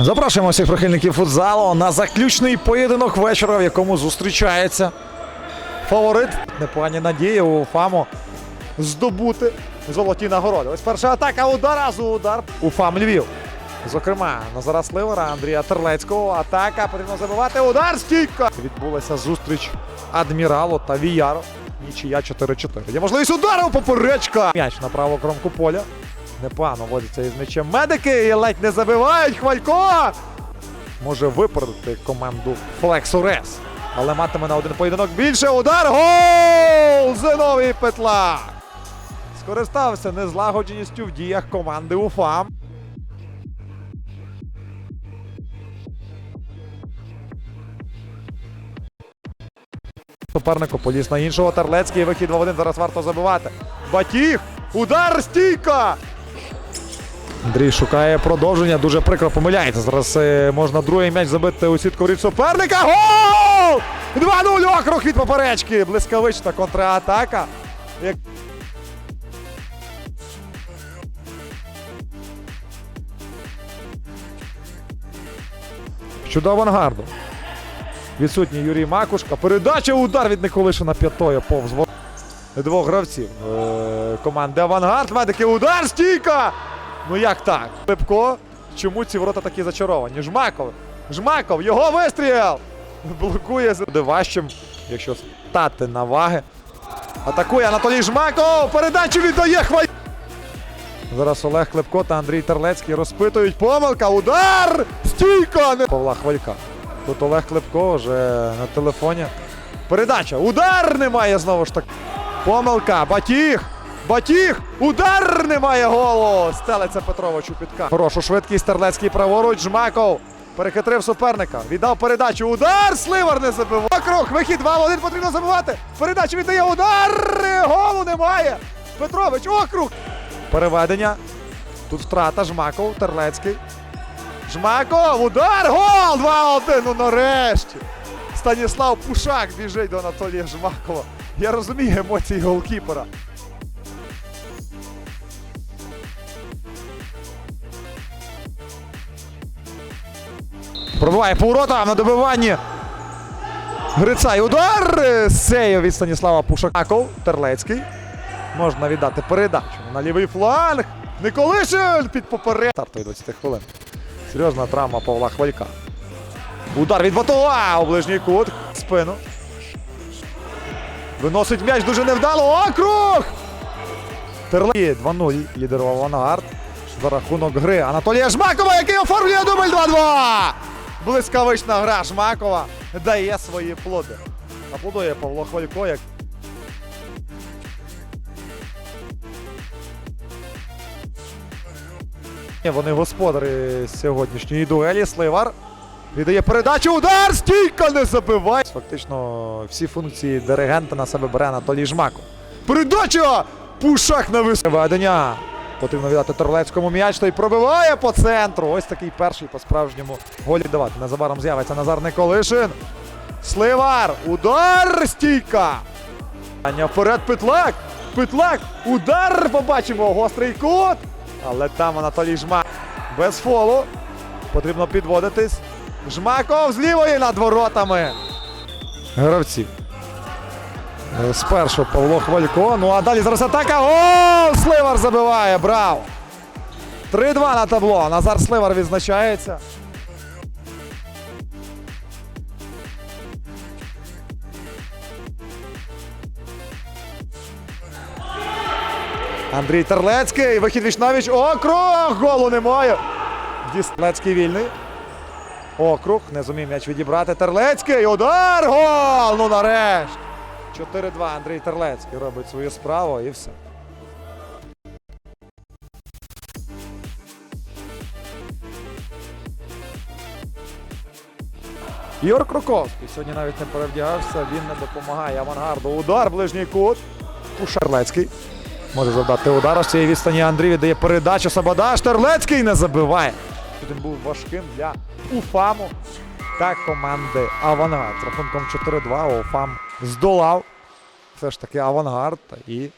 Запрошуємо всіх прихильників футзалу на заключний поєдинок вечора, в якому зустрічається фаворит. Непогані надії у Фаму здобути золоті нагороди. Ось перша атака удара з удар у Фам Львів. Зокрема, Назара Сливера, Андрія Терлецького. Атака потрібно забивати. Удар стійка. Відбулася зустріч Адміралу та Віяру. Нічия 4-4. Є можливість удару поперечка. М'яч на праву кромку поля. Непогано водиться із м'ячем медики і ледь не забивають. Хвалько може випередити команду Флексурес. Але матиме на один поєдинок більше. Удар. Гол! Зиновій Петла. Скористався незлагодженістю в діях команди УФАМ. Супернику поліз на іншого. Терлецький вихід 2 в 1. Зараз варто забивати. Батіг! Удар стійка! Андрій шукає продовження. Дуже прикро помиляється. Зараз е, можна другий м'яч забити у сітку від суперника. Гол! 2-0 округ від поперечки. Блискавична контратака. Як... Щодо авангарду. Відсутній Юрій Макушка. Передача удар від Николишина п'ятою повз двох гравців е, команди Авангард. Медики удар стійка! Ну як так? Липко. Чому ці ворота такі зачаровані? Жмаков. Жмаков, його вистріл! Блокує буде важчим, якщо стати на ваги. Атакує Анатолій Жмаков! Передачу віддає хвай. Зараз Олег Клепко та Андрій Терлецький розпитують. Помилка, удар! Стійка! Павла Хвалька. Тут Олег Клепко вже на телефоні. Передача. Удар немає знову ж таки. Помилка. Батіг. Батіг. Удар немає голу. Стелиться Петрович у підка. Хорошу швидкість. Терлецький праворуч. Жмаков. Перехитрив суперника. Віддав передачу. Удар. Сливар не забиває. Круг. Вихід 2 в 1 потрібно забивати. Передачу віддає. Удар. Голу немає. Петрович. Округ. Переведення. Тут втрата. Жмаков. Терлецький. Жмаков, удар, гол! 2-1, ну нарешті. Станіслав Пушак біжить до Анатолія Жмакова. Я розумію емоції голкіпера. Пробиває поворота на добиванні. Грицай удар! Сею від Станіслава Пушаков. Терлецький. Можна віддати передачу на лівий фланг. Николишин під поперед. Стартові 20 хвилин. Серйозна травма Павла Хвалька. Удар від Батуа у ближній кут. Спину. Виносить м'яч дуже невдало. Округ! Терле 2-0 лідерував Авангард. За рахунок гри Анатолія Жмакова, який оформлює дубль 2-2. Блискавична гра Жмакова дає свої плоди. Аплодує Павло Хвалько, як Вони господарі сьогоднішньої дуелі. Сливар віддає передачу. Удар! Стійка не забиває. Фактично всі функції диригента на себе бере Анатолій Жмако. Передача! Пушак на висведення. Потрібно віддати Терлецькому м'яч та й пробиває по центру. Ось такий перший по-справжньому голі давати. Незабаром з'явиться Назар Николишин. Сливар. Удар! Стійка! Аня вперед Петлак! Петлак! Удар! Побачимо! Гострий кут! Але там Анатолій Жмак без фолу. Потрібно підводитись. Жмаков з лівої над воротами. Гравців. Е, Спершу Павло Хвалько. Ну а далі зараз атака. О! Сливар забиває. Браво! 3-2 на табло. Назар Сливар відзначається. Андрій Терлецький. Вихід вічнавіч. Округ! Голу немає. Терлецький вільний. Округ. Не зумів м'яч відібрати. Терлецький. Удар! Гол! Ну нарешті. 4-2. Андрій Терлецький робить свою справу і все. Ігор Кроковський сьогодні навіть не перевдягався, він не допомагає авангарду. Удар, ближній кут. Пушарлецький. Може завдати удар з цієї відстані. Андрій віддає передачу. Сабадаш. Терлецький не забиває. Тут Він був важким для Уфаму та команди Авангард. Рахунком 4-2 Уфам здолав. Все ж таки Авангард і